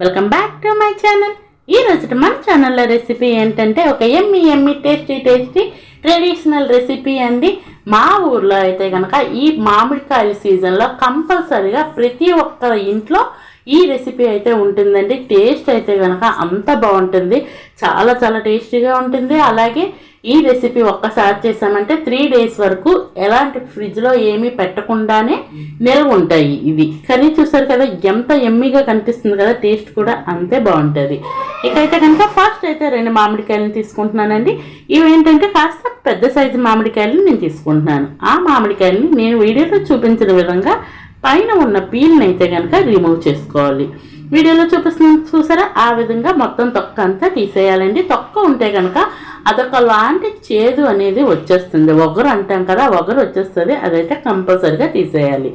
Welcome back to my channel ఈ రోజు మన ఛానల్లో రెసిపీ ఏంటంటే ఒక yummy yummy tasty tasty traditional recipe అండి. మా ఊర్లో అయితే కనుక ఈ మామిడికాయల సీజన్లో కంపల్సరిగా ప్రతి ఒక్క ఇంట్లో ఈ రెసిపీ అయితే ఉంటుందండి. టేస్ట్ అయితే కనుక అంత బాగుంటుంది. చాలా చాలా టేస్టీగా ఉంటుంది. అలాగే ఈ రెసిపీ ఒక్కసారి చేసామంటే త్రీ డేస్ వరకు ఎలాంటి ఫ్రిడ్జ్లో ఏమీ పెట్టకుండానే నిల్వ ఉంటాయి ఇవి. కర్రీ చూసారు కదా ఎంత ఎమ్మిగా కనిపిస్తుంది కదా టేస్ట్ కూడా అంతే బాగుంటుంది. ఇకైతే కనుక ఫస్ట్ అయితే రెండు మామిడికాయలను తీసుకుంటున్నానండి. ఇవి ఏంటంటే కాస్త పెద్ద సైజు మామిడికాయలను నేను తీసుకుంటున్నాను. ఆ మామిడికాయలని నేను వీడియోలో చూపించిన విధంగా పైన ఉన్న పీల్ని అయితే కనుక రిమూవ్ చేసుకోవాలి. వీడియోలో చూపిస్తున్నాను చూసారా? ఆ విధంగా మొత్తం తొక్క అంతా తీసేయాలండి. తొక్క ఉంటే కనుక అదొక లాంటి చేదు అనేది వచ్చేస్తుంది. ఒగరు అంటాం కదా ఒగరు వచ్చేస్తుంది అదైతే కంపల్సరిగా తీసేయాలి.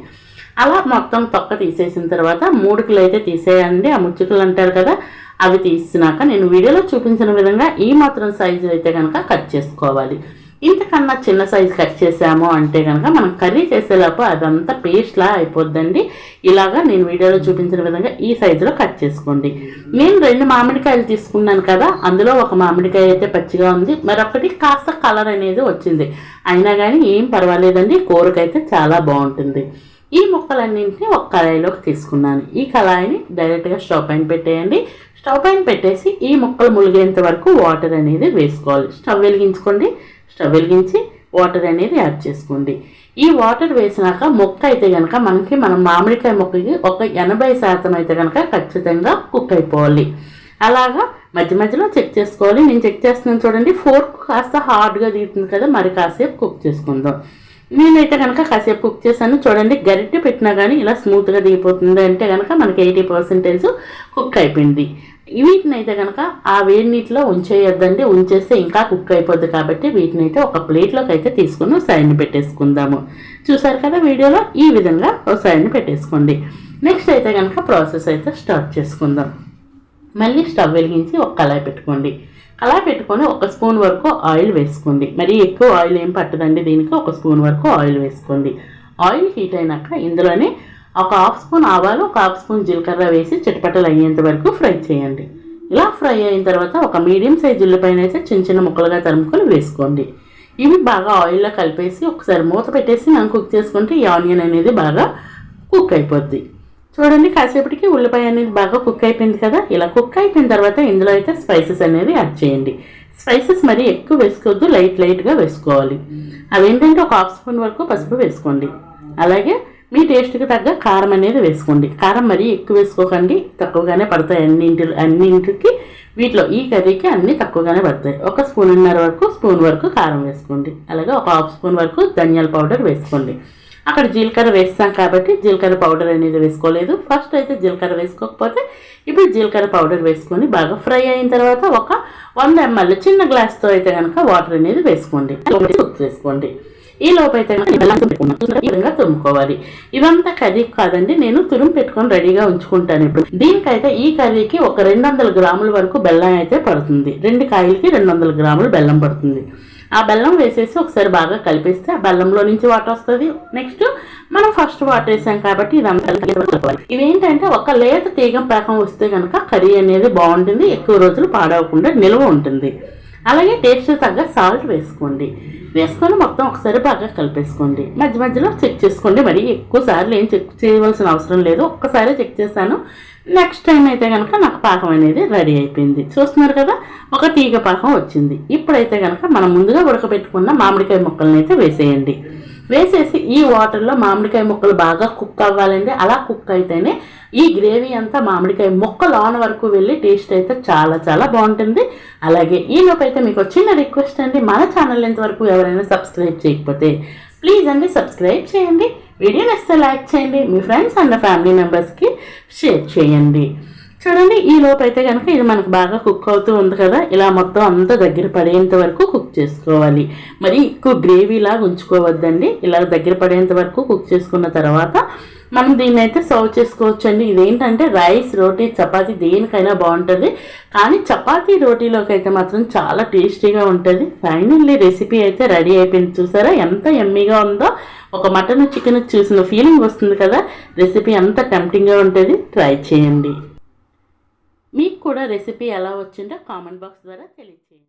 అలా మొత్తం తొక్క తీసేసిన తర్వాత మూడుకులు అయితే తీసేయండి. ఆ ముచ్చుకులు అంటారు కదా అవి తీసినాక నేను వీడియోలో చూపించిన విధంగా ఈ మాత్రం సైజు అయితే కనుక కట్ చేసుకోవాలి. ఇంతకన్నా చిన్న సైజు కట్ చేసాము అంటే కనుక మనం కర్రీ చేసేలోపు అదంతా పేస్ట్లా అయిపోద్దండి. ఇలాగా నేను వీడియోలో చూపించిన విధంగా ఈ సైజులో కట్ చేసుకోండి. నేను రెండు మామిడికాయలు తీసుకున్నాను కదా అందులో ఒక మామిడికాయ అయితే పచ్చిగా ఉంది. మరొకటి కాస్త కలర్ అనేది వచ్చింది. అయినా కానీ ఏం పర్వాలేదండి కూరకైతే చాలా బాగుంటుంది. ఈ ముక్కలన్నింటినీ ఒక కళాయిలోకి తీసుకున్నాను. ఈ కళాయిని డైరెక్ట్గా స్టవ్ పైన పెట్టేయండి. స్టవ్ పైన పెట్టేసి ఈ ముక్కలు ములిగేంత వరకు వాటర్ అనేది వేసుకోవాలి. స్టవ్ వెలిగించుకోండి. స్టవ్ వెలిగించి వాటర్ అనేది యాడ్ చేసుకోండి. ఈ వాటర్ వేసినాక మొక్క అయితే కనుక మనకి మనం మామిడికాయ మొక్కకి ఒక ఎనభై శాతం అయితే కనుక ఖచ్చితంగా కుక్ అయిపోవాలి. అలాగా మధ్య మధ్యలో చెక్ చేసుకోవాలి. నేను చెక్ చేస్తున్నాను చూడండి. ఫోర్క్ కాస్త హార్డ్గా దిగుతుంది కదా మరి కాసేపు కుక్ చేసుకుందాం. నేనైతే కనుక కాసేపు కుక్ చేశాను. చూడండి గరిటె పెట్టినా కానీ ఇలా స్మూత్గా దిగిపోతుంది అంటే కనుక మనకి ఎయిటీ పర్సెంటేజ్ కుక్ అయిపోయింది. వీటిని అయితే కనుక ఆ వేడి నీటిలో ఉంచేయొద్దండి. ఉంచేస్తే ఇంకా కుక్ అయిపోద్ది కాబట్టి వీటిని అయితే ఒక ప్లేట్లోకి అయితే తీసుకుని సైడ్ని పెట్టేసుకుందాము. చూసారు కదా వీడియోలో? ఈ విధంగా ఒక సైడ్ని పెట్టేసుకోండి. నెక్స్ట్ అయితే కనుక ప్రాసెస్ అయితే స్టార్ట్ చేసుకుందాం. మళ్ళీ స్టవ్ వెలిగించి ఒక కళాయి పెట్టుకోండి. కళాయి పెట్టుకొని ఒక స్పూన్ వరకు ఆయిల్ వేసుకోండి. మరి ఎక్కువ ఆయిల్ ఏం పట్టదండి దీనికి? ఒక స్పూన్ వరకు ఆయిల్ వేసుకోండి. ఆయిల్ హీట్ అయినాక ఇందులోనే ఒక హాఫ్ స్పూన్ ఆవాలు ఒక హాఫ్ స్పూన్ జీలకర్ర వేసి చిటపటలు అయ్యేంత వరకు ఫ్రై చేయండి. ఇలా ఫ్రై అయిన తర్వాత ఒక మీడియం సైజ్ ఉల్లిపాయన అయితే చిన్న చిన్న ముక్కలుగా తరుముకొని వేసుకోండి. ఇవి బాగా ఆయిల్లో కలిపేసి ఒకసారి మూత పెట్టేసి మనం కుక్ చేసుకుంటే ఈ ఆనియన్ అనేది బాగా కుక్ అయిపోద్ది. చూడండి కాసేపటికి ఉల్లిపాయ అనేది బాగా కుక్ అయిపోయింది కదా? ఇలా కుక్ అయిపోయిన తర్వాత ఇందులో అయితే స్పైసెస్ అనేది యాడ్ చేయండి. స్పైసెస్ మరీ ఎక్కువ వేసుకోవద్దు లైట్ లైట్గా వేసుకోవాలి. అవేంటంటే ఒక హాఫ్ స్పూన్ వరకు పసుపు వేసుకోండి. అలాగే మీ టేస్ట్కి తగ్గ కారం అనేది వేసుకోండి. కారం మరీ ఎక్కువ వేసుకోకండి. తక్కువగానే పడతాయి అన్నింటి అన్నింటికి. వీటిలో ఈ కర్రీకి అన్నీ తక్కువగానే పడతాయి. ఒక స్పూన్నర వరకు స్పూన్ వరకు కారం వేసుకోండి. అలాగే ఒక హాఫ్ స్పూన్ వరకు ధనియాల పౌడర్ వేసుకోండి. అక్కడ జీలకర్ర వేస్తాం కాబట్టి జీలకర్ర పౌడర్ అనేది వేసుకోలేదు. ఫస్ట్ అయితే జీలకర్ర వేసుకోకపోతే ఇప్పుడు జీలకర్ర పౌడర్ వేసుకొని బాగా ఫ్రై అయిన తర్వాత ఒక వంద ఎంఎల్ చిన్న గ్లాస్తో అయితే కనుక వాటర్ అనేది వేసుకోండి కుక్ వేసుకోండి. ఈ లోపైతే బెల్లంతో పెట్టుకున్నాం బెల్లం ఈ విధంగా తురుముకోవాలి. ఇదంతా కర్రీ కాదండి నేను తురుము పెట్టుకొని రెడీగా ఉంచుకుంటాను ఇప్పుడు. దీనికైతే ఈ కర్రీకి ఒక రెండు వందల గ్రాముల వరకు బెల్లం అయితే పడుతుంది. రెండు కాయలకి రెండు వందల గ్రాములు బెల్లం పడుతుంది. ఆ బెల్లం వేసేసి ఒకసారి బాగా కలిపిస్తే ఆ బెల్లంలో నుంచి వాటర్ వస్తుంది. నెక్స్ట్ మనం ఫస్ట్ వాటర్ వేసాం కాబట్టి ఇదంతా కలుపుకోవాలి. ఇవేంటంటే ఒక లేత తీగం పాకం వస్తే కనుక కర్రీ అనేది బాగుంటుంది ఎక్కువ రోజులు పాడవకుండా నిల్వ ఉంటుంది. అలాగే టేస్ట్ తగ్గ సాల్ట్ వేసుకోండి. వేసుకొని మొత్తం ఒకసారి బాగా కలిపేసుకోండి. మధ్య మధ్యలో చెక్ చేసుకోండి. మరి ఎక్కువ సార్లు ఏం చెక్ చేయవలసిన అవసరం లేదు. ఒక్కసారి చెక్ చేశాను. నెక్స్ట్ టైం అయితే కనుక నాకు పాకం అనేది రెడీ అయిపోయింది. చూస్తున్నారు కదా? ఒక తీగ పాకం వచ్చింది. ఇప్పుడైతే కనుక మనం ముందుగా ఉడకబెట్టుకున్న మామిడికాయ ముక్కలను అయితే వేసేయండి. వేసేసి ఈ వాటర్లో మామిడికాయ ముక్కలు బాగా కుక్ అవ్వాలండి. అలా కుక్ అయితేనే ఈ గ్రేవీ అంతా మామిడికాయ ముక్క లోన వరకు వెళ్ళి టేస్ట్ అయితే చాలా చాలా బాగుంటుంది. అలాగే ఈ మీకు చిన్న రిక్వెస్ట్ అండి. మన ఛానల్ ఇంతవరకు ఎవరైనా సబ్స్క్రైబ్ చేయకపోతే ప్లీజ్ అండి సబ్స్క్రైబ్ చేయండి. వీడియో నచ్చితే లైక్ చేయండి. మీ ఫ్రెండ్స్ అండ్ ఫ్యామిలీ మెంబర్స్కి షేర్ చేయండి. చూడండి ఈ లోపు అయితే కనుక ఇది మనకు బాగా కుక్ అవుతూ ఉంది కదా. ఇలా మొత్తం అంతా దగ్గర పడేంత వరకు కుక్ చేసుకోవాలి. మరి ఎక్కువ గ్రేవీ లాగా ఉంచుకోవద్దండి. ఇలా దగ్గర పడేంత వరకు కుక్ చేసుకున్న తర్వాత మనం దీన్ని అయితే సర్వ్ చేసుకోవచ్చు అండి ఇదేంటంటే రైస్ రోటీ చపాతీ దేనికైనా బాగుంటుంది. కానీ చపాతీ రోటీలోకి అయితే మాత్రం చాలా టేస్టీగా ఉంటుంది. ఫైనల్లీ రెసిపీ అయితే రెడీ అయిపోయింది. చూసారా? ఎంత ఎమ్మీగా ఉందో. ఒక మటన్ చికెన్ చూసిన ఫీలింగ్ వస్తుంది కదా. రెసిపీ ఎంత టెంప్టింగ్గా ఉంటుంది. ట్రై చేయండి. మీకు కూడా రెసిపీ ఎలా వచ్చిందో కామెంట్ బాక్స్ ద్వారా తెలియచేయండి.